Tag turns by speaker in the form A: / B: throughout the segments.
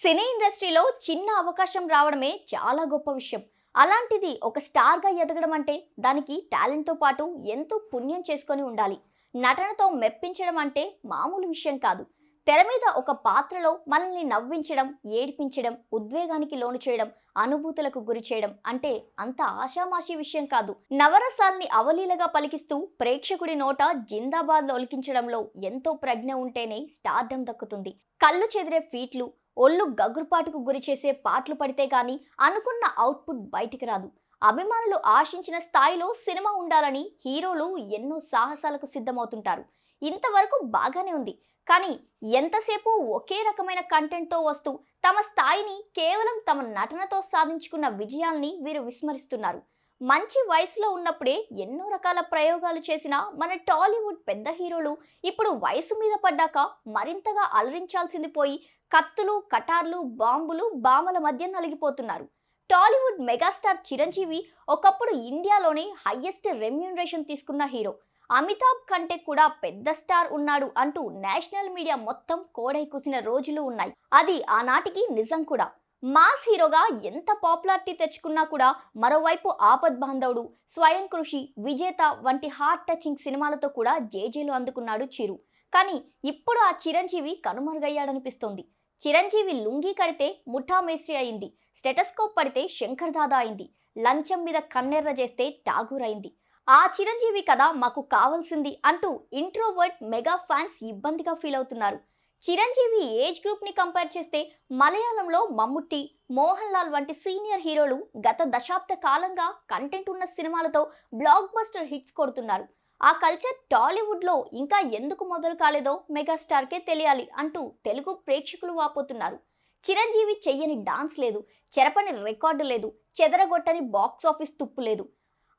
A: సినీ ఇండస్ట్రీలో చిన్న అవకాశం రావడమే చాలా గొప్ప విషయం. అలాంటిది ఒక స్టార్గా ఎదగడం అంటే దానికి టాలెంట్తో పాటు ఎంతో పుణ్యం చేసుకొని ఉండాలి. నటనతో మెప్పించడం అంటే మామూలు విషయం కాదు. తెర మీద ఒక పాత్రలో మనల్ని నవ్వించడం ఏడిపించడం ఉద్వేగానికి లోను చేయడం అనుభూతులకు గురి చేయడం అంటే అంత ఆషామాషి విషయం కాదు. నవరసాల్ని అవలీలగా పలికిస్తూ ప్రేక్షకుడి నోట జిందాబాద్ ఒలికించడంలో ఎంతో ప్రజ్ఞ ఉంటేనే స్టార్డం దక్కుతుంది. కళ్ళు చెదిరే ఫీట్లు ఒళ్ళు గగురుపాటుకు గురి చేసే పాటలు పడితే కానీ అనుకున్న అవుట్పుట్ బయటికి రాదు. అభిమానులు ఆశించిన స్థాయిలో సినిమా ఉండాలని హీరోలు ఎన్నో సాహసాలకు సిద్ధమవుతుంటారు. ఇంతవరకు బాగానే ఉంది. కానీ ఎంతసేపు ఒకే రకమైన కంటెంట్తో వస్తూ తమ స్థాయిని కేవలం తమ నటనతో సాధించుకున్న విజయాల్ని వీరు విస్మరిస్తున్నారు. మంచి వయసులో ఉన్నప్పుడే ఎన్నో రకాల ప్రయోగాలు చేసిన మన టాలీవుడ్ పెద్ద హీరోలు ఇప్పుడు వయసు మీద పడ్డాక మరింతగా అలరించాల్సింది పోయి కత్తులు కటార్లు బాంబులు బామల మధ్య నలిగిపోతున్నారు. టాలీవుడ్ మెగాస్టార్ చిరంజీవి ఒకప్పుడు ఇండియాలోనే హయ్యెస్ట్ రెమ్యూనరేషన్ తీసుకున్న హీరో. అమితాబ్ కంటే కూడా పెద్ద స్టార్ ఉన్నాడు అంటూ నేషనల్ మీడియా మొత్తం కోడై కూసిన రోజులు ఉన్నాయి. అది ఆనాటికి నిజం కూడా. మాస్ హీరోగా ఎంత పాపులారిటీ తెచ్చుకున్నా కూడా మరోవైపు ఆపద్ బాంధవుడు స్వయం కృషి విజేత వంటి హార్ట్ టచింగ్ సినిమాలతో కూడా జేజేలు అందుకున్నాడు చిరు. కానీ ఇప్పుడు ఆ చిరంజీవి కనుమరుగయ్యాడనిపిస్తోంది. చిరంజీవి లుంగీ కడితే ముఠా మేస్త్రి అయింది. స్టెటస్కోప్ పడితే శంకర్ దాదా అయింది. లంచం మీద కన్నెర్ర చేస్తే ఠాగూర్ అయింది. ఆ చిరంజీవి కథ మాకు కావాల్సింది అంటూ ఇంట్రోవర్ట్ మెగా ఫ్యాన్స్ ఇబ్బందిగా ఫీల్ అవుతున్నారు చిరంజీవి ఏజ్ గ్రూప్ని కంపేర్ చేస్తే మలయాళంలో మమ్ముట్టి మోహన్ లాల్ వంటి సీనియర్ హీరోలు గత దశాబ్ద కాలంగా కంటెంట్ ఉన్న సినిమాలతో బ్లాక్ బస్టర్ హిట్స్ కొడుతున్నారు. ఆ కల్చర్ టాలీవుడ్లో ఇంకా ఎందుకు మొదలు కాలేదో మెగాస్టార్కే తెలియాలి అంటూ తెలుగు ప్రేక్షకులు వాపోతున్నారు. చిరంజీవి చెయ్యని డాన్స్ లేదు చెరపని రికార్డు లేదు చెదరగొట్టని బాక్స్ ఆఫీస్ తుప్పు లేదు.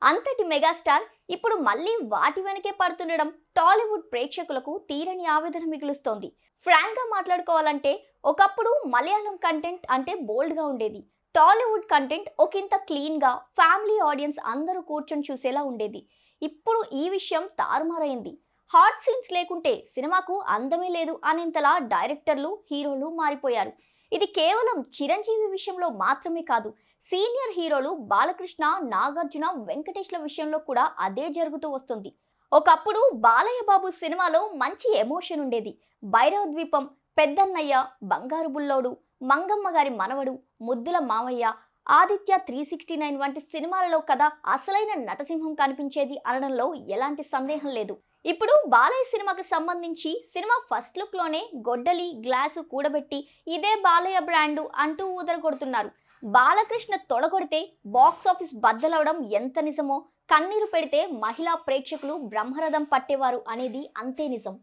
A: అంతటి మెగాస్టార్ ఇప్పుడు మళ్ళీ వాటి వెనకే పడుతుండడం టాలీవుడ్ ప్రేక్షకులకు తీరని ఆవేదన మిగులుస్తోంది. ఫ్రాంక్గా మాట్లాడుకోవాలంటే ఒకప్పుడు మలయాళం కంటెంట్ అంటే బోల్డ్గా ఉండేది. టాలీవుడ్ కంటెంట్ ఒకంత క్లీన్గా ఫ్యామిలీ ఆడియన్స్ అందరూ కూర్చొని చూసేలా ఉండేది. ఇప్పుడు ఈ విషయం తారుమారైంది. హాట్ సీన్స్ లేకుంటే సినిమాకు అందమే లేదు అనేంతలా డైరెక్టర్లు హీరోలు మారిపోయారు. ఇది కేవలం చిరంజీవి విషయంలో మాత్రమే కాదు సీనియర్ హీరోలు బాలకృష్ణ నాగార్జున వెంకటేష్ల విషయంలో కూడా అదే జరుగుతూ వస్తుంది. ఒకప్పుడు బాలయ్య బాబు సినిమాలో మంచి ఎమోషన్ ఉండేది. భైరవ ద్వీపం పెద్దన్నయ్య బంగారు బుల్లోడు మంగమ్మ గారి మనవడు ముద్దుల మామయ్య ఆదిత్య త్రీ సిక్స్టీ నైన్ వంటి సినిమాలలో కదా అసలైన నటసింహం కనిపించేది అనడంలో ఎలాంటి సందేహం లేదు. ఇప్పుడు బాలయ్య సినిమాకి సంబంధించి సినిమా ఫస్ట్ లుక్లోనే గొడ్డలి గ్లాసు కూడబెట్టి ఇదే బాలయ్య బ్రాండు అంటూ ఊదరగొడుతున్నారు. బాలకృష్ణ తొడగొడితే బాక్స్ ఆఫీస్ బద్దలవడం ఎంత నిజమో కన్నీరు పెడితే మహిళా ప్రేక్షకులు బ్రహ్మరథం పట్టేవారు అనేది అంతే నిజం.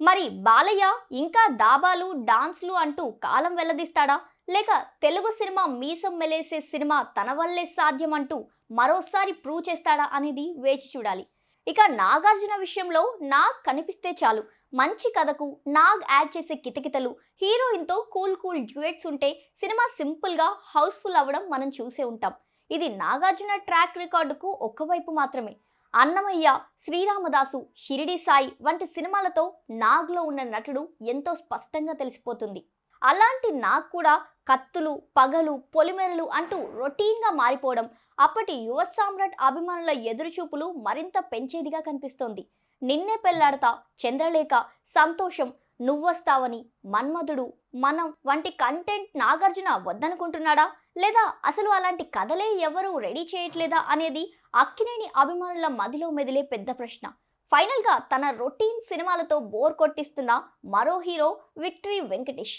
A: మరి బాలయ్య ఇంకా దాబాలు డాన్స్లు అంటూ కాలం వెల్లదీస్తాడా? లేక తెలుగు సినిమా మీసం మెలేసే సినిమా తన వల్లే సాధ్యం అంటూ మరోసారి ప్రూవ్ చేస్తాడా అనేది వేచి చూడాలి. ఇక నాగార్జున విషయంలో నాగ్ కనిపిస్తే చాలు. మంచి కథకు నాగ్ యాడ్ చేసే కితకితలు హీరోయిన్తో కూల్ కూల్ డ్యూయట్స్ ఉంటే సినిమా సింపుల్గా హౌస్ఫుల్ అవ్వడం మనం చూసే ఉంటాం. ఇది నాగార్జున ట్రాక్ రికార్డుకు ఒక్కవైపు మాత్రమే. అన్నమయ్య శ్రీరామదాసు షిరిడి సాయి వంటి సినిమాలతో నాగ్లో ఉన్న నటుడు ఎంతో స్పష్టంగా తెలిసిపోతుంది. అలాంటి నాగ్ కూడా కత్తులు పగలు పొలిమెరలు అంటూ రొటీన్గా మారిపోవడం అప్పటి యువ సామ్రాట్ అభిమానుల ఎదురుచూపులు మరింత పెంచేదిగా కనిపిస్తోంది. నిన్నే పెళ్ళాడతా చంద్రలేఖ సంతోషం నువ్వొస్తావని మన్మధుడు మనం వంటి కంటెంట్ నాగార్జున వద్దనుకుంటున్నాడా? లేదా అసలు అలాంటి కథలే ఎవరూ రెడీ చేయట్లేదా అనేది అక్కినేని అభిమానుల మదిలో మెదిలే పెద్ద ప్రశ్న. ఫైనల్గా తన రొటీన్ సినిమాలతో బోర్ కొట్టిస్తున్న మరో హీరో విక్టరీ వెంకటేష్.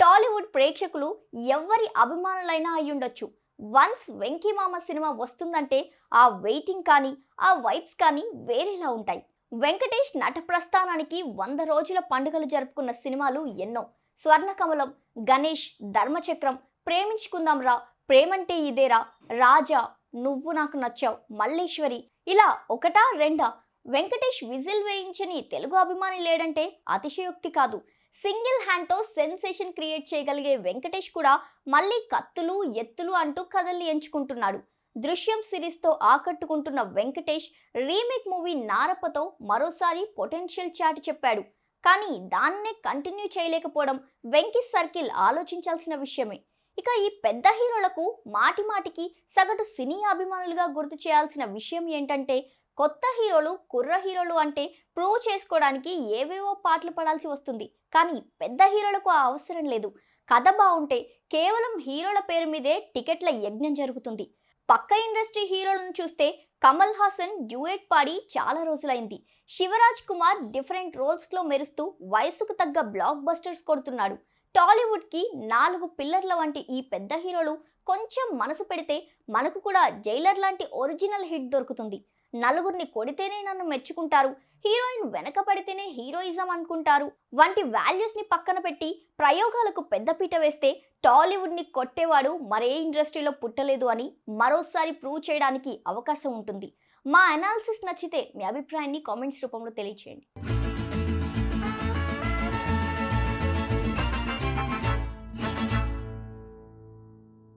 A: టాలీవుడ్ ప్రేక్షకులు ఎవరి అభిమానులైనా అయ్యుండొచ్చు. వన్స్ వెంకీమామ సినిమా వస్తుందంటే ఆ వెయిటింగ్ కానీ ఆ వైబ్స్ కానీ వేరేలా ఉంటాయి. వెంకటేష్ నట ప్రస్థానానికి వంద రోజుల పండుగలు జరుపుకున్న సినిమాలు ఎన్నో. స్వర్ణకమలం గణేష్ ధర్మచక్రం ప్రేమించుకుందాం రా ప్రేమంటే ఇదేరా రాజా నువ్వు నాకు నచ్చావు మల్లేశ్వరి ఇలా ఒకటా రెండా? వెంకటేష్ విజిల్ వేయించని తెలుగు అభిమాని లేడంటే అతిశయోక్తి కాదు. సింగిల్ హ్యాండ్తో సెన్సేషన్ క్రియేట్ చేయగలిగే వెంకటేష్ కూడా మళ్ళీ కత్తులు ఎత్తులు అంటూ కథల్ని ఎంచుకుంటున్నాడు. దృశ్యం సిరీస్తో ఆకట్టుకుంటున్న వెంకటేష్ రీమేక్ మూవీ నారప్పతో మరోసారి పొటెన్షియల్ చాటి చెప్పాడు. కానీ దాన్నే కంటిన్యూ చేయలేకపోవడం వెంకీ సర్కిల్ ఆలోచించాల్సిన విషయమే. ఇక ఈ పెద్ద హీరోలకు మాటి మాటికి సగటు సినీ అభిమానులుగా గుర్తు చేయాల్సిన విషయం ఏంటంటే కొత్త హీరోలు కుర్ర హీరోలు అంటే ప్రూవ్ చేసుకోవడానికి ఏవేవో పాటలు పడాల్సి వస్తుంది. కానీ పెద్ద హీరోలకు ఆ అవసరం లేదు. కథ బాగుంటే కేవలం హీరోల పేరు మీదే టికెట్ల యజ్ఞం జరుగుతుంది. పక్క ఇండస్ట్రీ హీరోలను చూస్తే కమల్ హాసన్ డ్యూయట్ పాడి చాలా రోజులైంది. శివరాజ్ కుమార్ డిఫరెంట్ రోల్స్లో మెరుస్తూ వయసుకు తగ్గ బ్లాక్ బస్టర్స్ కొడుతున్నాడు. టాలీవుడ్కి నాలుగు పిల్లర్ల వంటి ఈ పెద్ద హీరోలు కొంచెం మనసు పెడితే మనకు కూడా జైలర్ లాంటి ఒరిజినల్ హిట్ దొరుకుతుంది. నలుగురిని కొడితేనే నన్ను మెచ్చుకుంటారు. హీరోయిన్ వెనక పడితేనే హీరోయిజం అనుకుంటారు. వంటి వాల్యూస్ని పక్కన పెట్టి ప్రయోగాలకు పెద్దపీట వేస్తే టాలీవుడ్ని కొట్టేవాడు మరే ఇండస్ట్రీలో పుట్టలేదు అని మరోసారి ప్రూవ్ చేయడానికి అవకాశం ఉంటుంది. మా అనాలిసిస్ నచ్చితే మీ అభిప్రాయాన్ని కామెంట్స్ రూపంలో తెలియచేయండి.